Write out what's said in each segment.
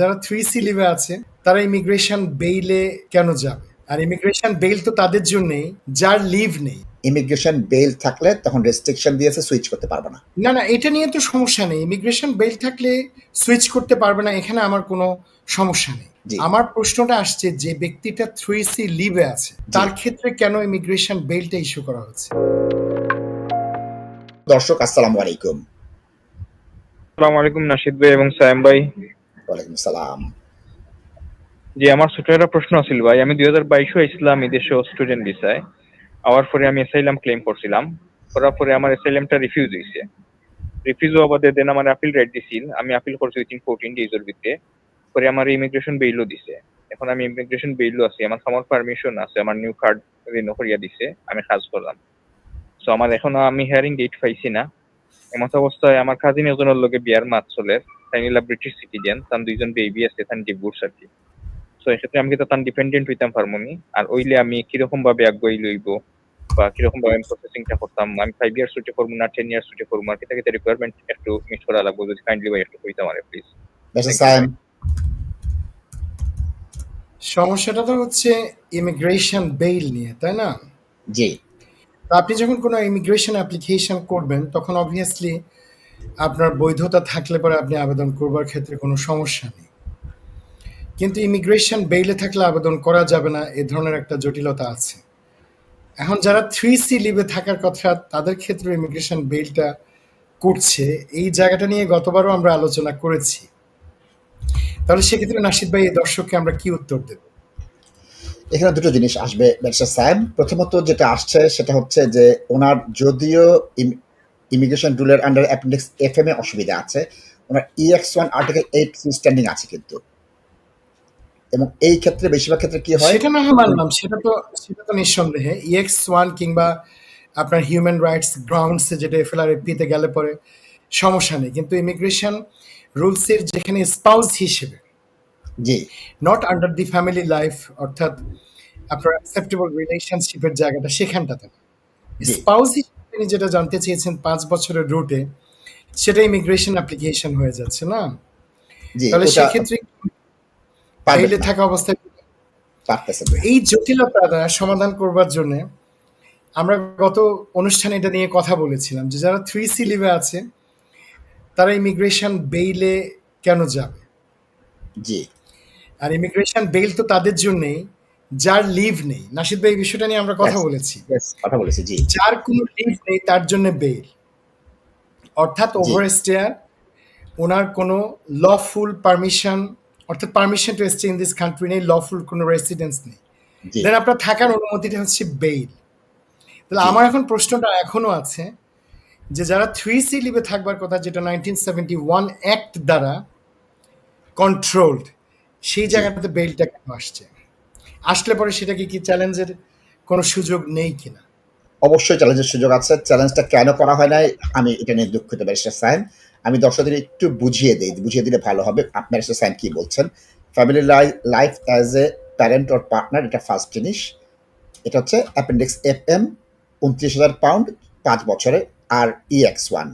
যারা three C লিভে আছে তারা ইমিগ্রেশন বেইলে কেন যাবে? আর ইমিগ্রেশন বেইল তো তাদের জন্যই যার লিভ নেই। ইমিগ্রেশন বেল থাকলে তখন রেস্ট্রিকশন দিয়েছে সুইচ করতে পারবে না। না না এটা নিয়ে তো সমস্যা নেই। ইমিগ্রেশন বেল থাকলে সুইচ করতে পারবে না এখানে আমার কোনো সমস্যা নেই। আমার প্রশ্নটা আসছে যে ব্যক্তিটা থ্রি সি লিভে আছে তার ক্ষেত্রে কেন ইমিগ্রেশন বেলটা ইস্যু করা হচ্ছে? দর্শক আসসালামু আলাইকুম। আসসালামু আলাইকুম নাশিদ ভাই এবং সায়েম ভাই। ওয়ালাইকুম সালাম জি, আমার ছোট একটা প্রশ্ন ভাই। আমি দুই হাজার বাইশে আইছিলাম, এই দেশে স্টুডেন্ট ভিসায় আওয়ার পরে আমি অ্যাসাইলাম ক্লেম করছিলাম। করার পরে আমার অ্যাসাইলামটা রিফিউজ হয়েছে রিফিউজ হওয়া বাদে দেন আমার আপিল রাইট দিছিল। আমি আপিল করছি উইথিন ফোরটিন ডেজের পরে আমার ইমিগ্রেশন বেইলও দিছে। এখন আমি ইমিগ্রেশন বেইলও আছি। আমার সামার পারমিশন আছে। আমার নিউ কার্ড রিনো করিয়া দিছে। আমি কাজ করলাম। সো আমার এখনও আমি হিয়ারিং ডেট পাইছি না। এমত অবস্থায় আমার কাজিন একজনের লগে বিয়ার মাছ চলে। ব্রিটিশ সিটিজেন তার দুইজন বেবি আছে তান ডিভোর্স আর কি সো এক্ষেত্রে আমি তান ডিপেন্ডেন্ট হইতাম পারমনি আর ওইলে আমি কীরকম ভাবে আগুয়াই লইব বা কীরকম ভাবে আমি প্রসেসিংটা করতাম আমি ফাইভ ইয়ার্স ছুটি করব না টেন ইয়ার্স ছুটি করব আর কি তাকে রিকোয়ারমেন্ট একটু মিট করা লাগবে যদি কাইন্ডলি ভাই একটু কইতাম আরে প্লিজ সমস্যাটা তো হচ্ছে ইমিগ্রেশন বেইল নিয়ে তাই না? জি। আপনি যখন কোনো ইমিগ্রেশন অ্যাপ্লিকেশন করবেন তখন অবভিয়াসলি আপনার বৈধতা থাকলে পরে আপনি আবেদন করবার ক্ষেত্রে কোনো সমস্যা নেই। কিন্তু ইমিগ্রেশন বেইলে থাকলে আবেদন করা যাবে না, এ ধরনের একটা জটিলতা আছে। এখন যারা থ্রি সি লিভে থাকার কথা, তাদের ক্ষেত্রে ইমিগ্রেশন বেইলটা করছে। এই জায়গাটা নিয়ে গতবারও আমরা আলোচনা করেছি। তাহলে সেক্ষেত্রে নাসিদ ভাই, এই দর্শককে আমরা কি উত্তর দেব? এখানে দুটো জিনিস আসবে মিস্টার সাইম প্রথমত যেটা আসছে, সেটা হচ্ছে যে ওনার যদিও ইমিগ্রেশন রুলের আন্ডার অ্যাপেন্ডিক্স এফ এম এ অসুবিধা আছে। ওনার E EX one article eight standing আছে কিন্তু। এবং এই ক্ষেত্রে বেশিরভাগ ক্ষেত্রে কি হয়? সেটা না মানলাম সেটা তো সেটা তো নিঃসন্দেহে। ইএক্স ওয়ান কিংবা আপনার হিউম্যান রাইটস গ্রাউন্ডসে যেটা এফএলআর পিতে গেলে পরে সমস্যা নেই। কিন্তু ইমিগ্রেশন রুলসের যেখানে স্পাউস হিসেবে জি। Not under the family life অর্থাৎ আপনার অ্যাকসেপ্টেবল রিলেশনশিপের জায়গাটা সেখানটাতে স্পাউস হিসেবে তিনি যেটা জানতে চেয়েছেন পাঁচ বছরের রুটে সেটা ইমিগ্রেশন অ্যাপ্লিকেশন হয়ে যাচ্ছে না? তাহলে সেক্ষেত্রে বাইরে থাকা অবস্থায় এই জটিলতাটা সমাধান করবার জন্য আমরা গত অনুষ্ঠানে এটা নিয়ে কথা বলেছিলাম যে যারা থ্রি সি লিভে আছে তারা ইমিগ্রেশন বেইলে কেন যাবে? জি। আর ইমিগ্রেশন বেইল তো তাদের জন্যই যার লিভ নেই। নাসিদ ভাই এই বিষয়টা নিয়ে আমরা কথা বলেছি। কথা বলেছি জি। যার কোনো লিভ নেই তার জন্য বেইল অর্থাৎ জি। ওভার স্টেয়ার ওনার কোনো লফুল পারমিশন অর্থাৎ permission to stay in this country নেই লফুল কোনো রেসিডেন্স নেই। দেন আপনার থাকার অনুমতিটা হচ্ছে বেইল তাহলে আমার এখন প্রশ্নটা এখনও আছে যে যারা থ্রি সি লিভে থাকবার কথা যেটা নাইনটিন সেভেন্টি ওয়ান অ্যাক্ট দ্বারা কন্ট্রোলড সেই জায়গাটাতে বেইলটা কেন আসছে? আসলে পরে সেটা কি চ্যালেঞ্জের কোনো সুযোগ নেই কিনা? অবশ্যই চ্যালেঞ্জের সুযোগ আছে। চ্যালেঞ্জটা কেন করা হয় নাই, আমি এটা নিয়ে দুঃখিত ব্যারিস্টার সাইন আমি দর্শকদের একটু বুঝিয়ে দিই, বুঝিয়ে দিলে ভালো হবে। আপনার সাইন কি বলছেন? Family life as a parent or partner এটা ফার্স্ট জিনিস। এটা হচ্ছে অ্যাপেন্ডিক্স এফ এম উনত্রিশ হাজার পাউন্ড পাঁচ বছরে, আর ই এক্স ওয়ান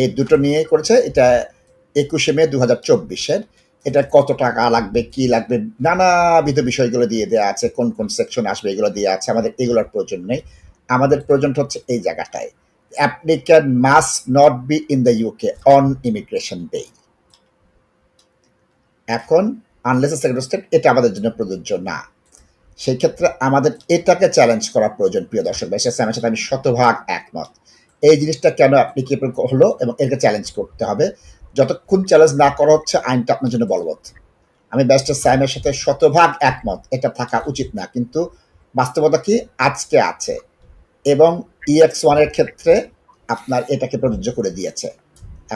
এই দুটো নিয়ে করেছে, এটা একুশে মে দু হাজার চব্বিশের। এটা কত টাকা লাগবে, কি লাগবে, নানাবিধ বিষয়গুলো দিয়ে দেওয়া আছে, কোন কোন সেকশন আসবে এগুলো দিয়ে আছে, আমাদের এগুলোর প্রয়োজন নেই। আমাদের প্রয়োজনটা হচ্ছে এই জায়গাটায়। Applicant must not be in the UK on immigration day এখন আনলেস সেকেন্ড স্টেট এটা আমাদের জন্য প্রযোজ্য না। সেই ক্ষেত্রে আমাদের এটাকে চ্যালেঞ্জ করা প্রয়োজন, প্রিয় দর্শক বেশি আমার সাথে আমি শতভাগ একমত। এই জিনিসটা কেন অ্যাপ্লিকেবল হলো এবং এটাকে চ্যালেঞ্জ করতে হবে? যতক্ষণ চ্যালেঞ্জ না করা হচ্ছে, আইনটা আপনার জন্য বলবৎ। আমি ব্যারিস্টার সাইমের সাথে শতভাগ একমত, এটা থাকা উচিত না। কিন্তু বাস্তবতা কি? আজকে আছে। এবং ইএক্স ওয়ানের ক্ষেত্রে আপনার এটাকে প্রযোজ্য করে দিয়েছে।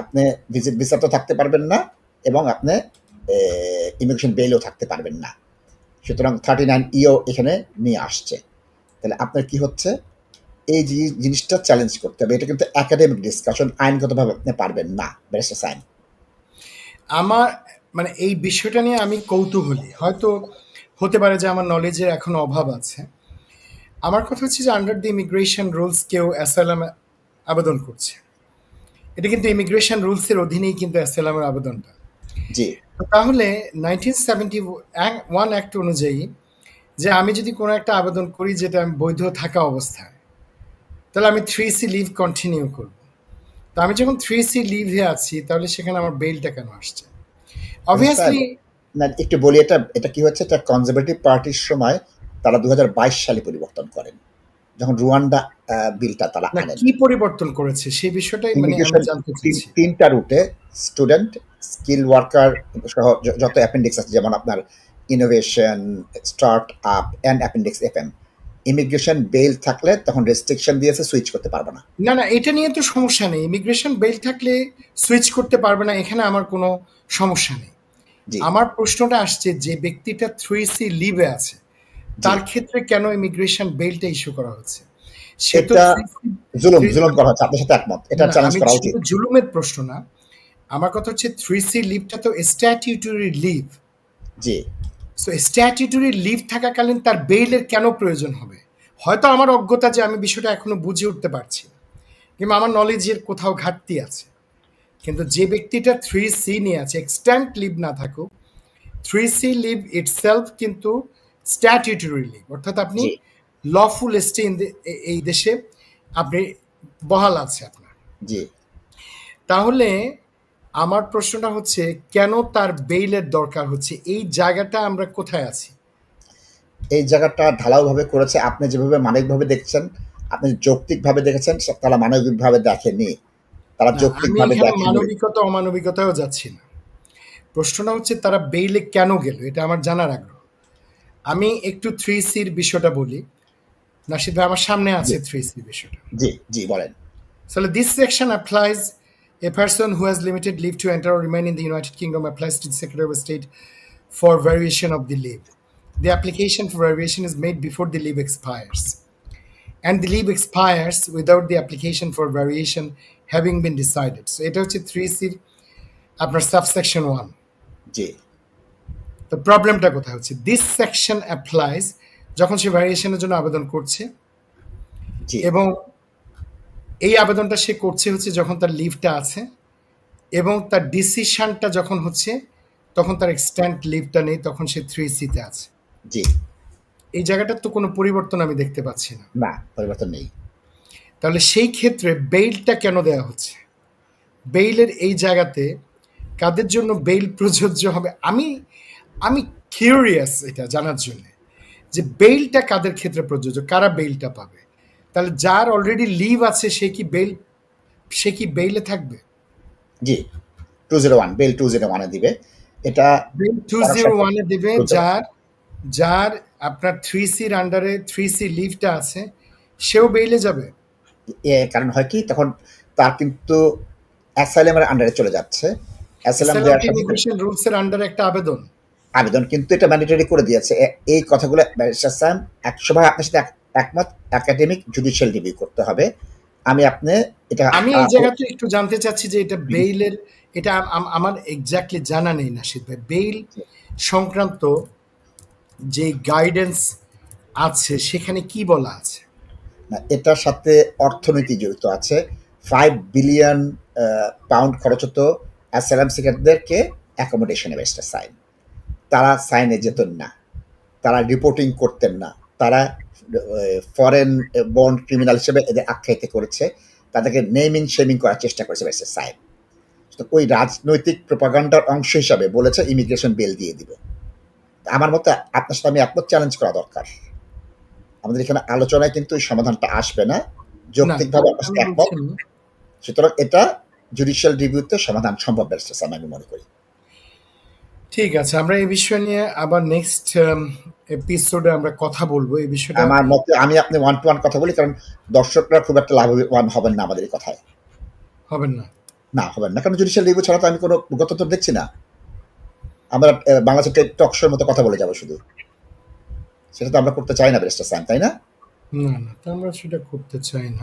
আপনি ভিজিট ভিসা তো থাকতে পারবেন না এবং আপনি ইমিগ্রেশন বেলেও থাকতে পারবেন না। সুতরাং থার্টি নাইন ইও এখানে নিয়ে আসছে। তাহলে আপনার কি হচ্ছে? এই জিনিসটা চ্যালেঞ্জ করতে হবে। এটা কিন্তু একাডেমিক ডিসকাশন আইনগতভাবে আপনি পারবেন না ব্যারিস্টার সাইন আমার মানে এই বিষয়টা নিয়ে আমি কৌতূহলী। হয়তো হতে পারে যে আমার নলেজের এখনও অভাব আছে। আমার কথা হচ্ছে যে আন্ডার দি ইমিগ্রেশন রুলস কেউ অ্যাসাইলাম আবেদন করছে। এটা কিন্তু ইমিগ্রেশন রুলসের অধীনেই কিন্তু অ্যাসাইলামের আবেদনটা। জি। তাহলে 1971 অ্যাক্ট অনুযায়ী যে আমি যদি কোনো একটা আবেদন করি যেটা আমি বৈধ থাকা অবস্থায় তাহলে আমি থ্রি সি লিভ কন্টিনিউ করব। তো আমি যখন থ্রি সি লিভে আছি তাহলে সেখানে আমার বেলটা কেন আসছে? অবভিয়াসলি না একটু বলি এটা এটা কি হচ্ছে? এটা কনজারভেটিভ পার্টির সময় তারা দু সালে পরিবর্তন করেন যখন রুয়ান্ডা বিলটা তারা আনেন। কি পরিবর্তন করেছে? সেই বিষয়টাই মানে আমি জানতে তিন- তিনটা রুটে স্টুডেন্ট স্কিল ওয়ার্কার সহ যত অ্যাপেন্ডিক্স আছে যেমন আপনার innovation start up and appendix F M immigration bail থাকলে তখন রেস্ট্রিকশন দিয়েছে সুইচ করতে পারবে না। না না এটা নিয়ে তো সমস্যা নেই। ইমিগ্রেশন বেল থাকলে সুইচ করতে পারবে না এখানে আমার কোনো সমস্যা নেই। আমার প্রশ্নটা আসছে যে ব্যক্তিটা থ্রি সি লিভে আছে তার ক্ষেত্রে কেন ইমিগ্রেশন বেলটা ইস্যু করা হচ্ছে? সে তো এটা 3C জুলুম জুলুম করা হচ্ছে আপনার সাথে একমত। এটা চ্যালেঞ্জ করা উচিত। জুলুমের প্রশ্ন না আমার কথা হচ্ছে থ্রি সি লিভটা তো স্ট্যাটিউটরি লিভ জি। সো স্ট্যাটিউটরি লিভ থাকাকালীন তার বেইলের কেন প্রয়োজন হবে? হয়তো আমার অজ্ঞতা যে আমি বিষয়টা এখনও বুঝে উঠতে পারছি না। কিংবা আমার নলেজের কোথাও ঘাটতি আছে। কিন্তু যে ব্যক্তিটা থ্রি সি নিয়ে আছে এক্সট্যান্ট লিভ না থাকুক থ্রি সি লিভ ইটসেলফ কিন্তু স্ট্যাটিউটরি লিভ অর্থাৎ আপনি লফুল স্টে ইন এই দেশে আপনি বহাল আছে আপনার। জি। তাহলে আমার প্রশ্নটা হচ্ছে কেন তার বেইলের দরকার হচ্ছে? এই জায়গাটা আমরা কোথায় আছি? এই জায়গাটা ঢালাওভাবে করেছে আপনি যেভাবে মানবিকভাবে দেখছেন আপনি যৌক্তিকভাবে দেখেছেন তারা মানবিকভাবে দেখেনি। তারা যৌক্তিকভাবে দেখেনি। মানবিকতা অমানবিকতাও যাচ্ছি না। প্রশ্নটা হচ্ছে তারা বেইলে কেন গেল? এটা আমার জানার আগ্রহ। আমি একটু থ্রি সির বিষয়টা বলি। নাসিদ ভাই আমার সামনে আছে থ্রি সি বিষয়টা। জি জি বলেন। So this section applies a person who has limited leave to enter or remain in the United Kingdom applies to the Secretary of State for variation of the leave. The application for variation is made before the leave expires. And the leave expires without the application for variation having been decided. So এটা হচ্ছে 3C আপনার subsection 1. জি তো প্রবলেমটা কোথায় হচ্ছে this section applies যখন সে ভ্যারিয়েশনের জন্য আবেদন করছে জি এবং এই আবেদনটা সে করছে হচ্ছে যখন তার লিভটা আছে এবং তার ডিসিশনটা যখন হচ্ছে তখন তার এক্সট্যান্ট লিভটা নেই তখন সে থ্রি সিতে আছে। জি। এই জায়গাটার তো কোনো পরিবর্তন আমি দেখতে পাচ্ছি না। না পরিবর্তন নেই। তাহলে সেই ক্ষেত্রে বেইলটা কেন দেওয়া হচ্ছে? বেইলের এই জায়গাতে কাদের জন্য বেইল প্রযোজ্য হবে? আমি আমি কিউরিয়াস এটা জানার জন্য যে বেইলটা কাদের ক্ষেত্রে প্রযোজ্য? কারা বেইলটা পাবে? তাহলে যার অলরেডি লিভ আছে সে কি বেল সে কি বেইলে থাকবে? জি two zero one bail two zero ওয়ানে দিবে। এটা বেইল টু জিরো ওয়ানে দেবে যার যার আপনার থ্রি সির আন্ডারে থ্রি সি লিভটা আছে সেও বেইলে যাবে। এ কারণ হয় কি তখন তার কিন্তু অ্যাসাইলামের আন্ডারে চলে যাচ্ছে। অ্যাসাইলাম ইমিগ্রেশন রুলস এর আন্ডারে একটা আবেদন। আবেদন কিন্তু এটা ম্যান্ডেটরি করে দিয়েছে। এই কথাগুলো ব্যারিস্টার স্যাম ভাগ আপনার সাথে এক- একমত একাডেমিক জুডিশিয়াল রিভিউ করতে হবে। আমি আপনি এটা আমি এই জায়গাতে একটু জানতে চাচ্ছি যে এটা বেইলের এটা আম- আম- আমার এক্স্যাক্টলি জানা নেই নাসিদ ভাই। বেইল সংক্রান্ত যে গাইডেন্স আছে সেখানে কি বলা আছে? না, এটার সাথে অর্থনীতি জড়িত আছে। ফাইভ বিলিয়ন পাউন্ড খরচ হতো অ্যাসালাম সিকারদেরকে অ্যাকোমোডেশনে বেস্টার সাইন তারা সাইনে যেতেন না। তারা রিপোর্টিং করতেন না। তারা ফরেন বন্ড ক্রিমিনাল হিসেবে এদের আখ্যায়িত করেছে। তাদেরকে নেমিং শেমিং করার চেষ্টা করেছে সাইন তো ওই রাজনৈতিক প্রপাগান্ডার অংশ হিসাবে বলেছে ইমিগ্রেশন বিল দিয়ে দিবে। আমার মতে আপনার সাথে আমি একমত চ্যালেঞ্জ করা দরকার। আমাদের এখানে আলোচনায় কিন্তু এই সমাধানটা আসবে না। না, যৌক্তিকভাবে আপনার সাথে একমত। সুতরাং এটা জুডিশিয়াল রিভিউতে সমাধান সম্ভব ব্যারিস্টার আমি মনে করি। ঠিক আছে আমরা এই বিষয় নিয়ে আবার নেক্সট এপিসোডে আমরা কথা বলব। এই বিষয়টা আমার মতে আমি আপনি ওয়ান টু ওয়ান কথা বলি কারণ দর্শকরা খুব একটা লাভবান হবেন না আমাদের এই কথায়। হবেন না। না হবেন না কারণ জুডিশিয়াল রিভিউ ছাড়া তো আমি কোনো গতত্ব দেখছি না। আমরা বাংলাদেশের টক শোর মতো কথা বলে যাব শুধু। সেটা তো আমরা করতে চাই না ব্যারিস্টার স্যাম তাই না? না না তা আমরা সেটা করতে চাই না।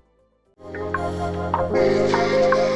Thank you.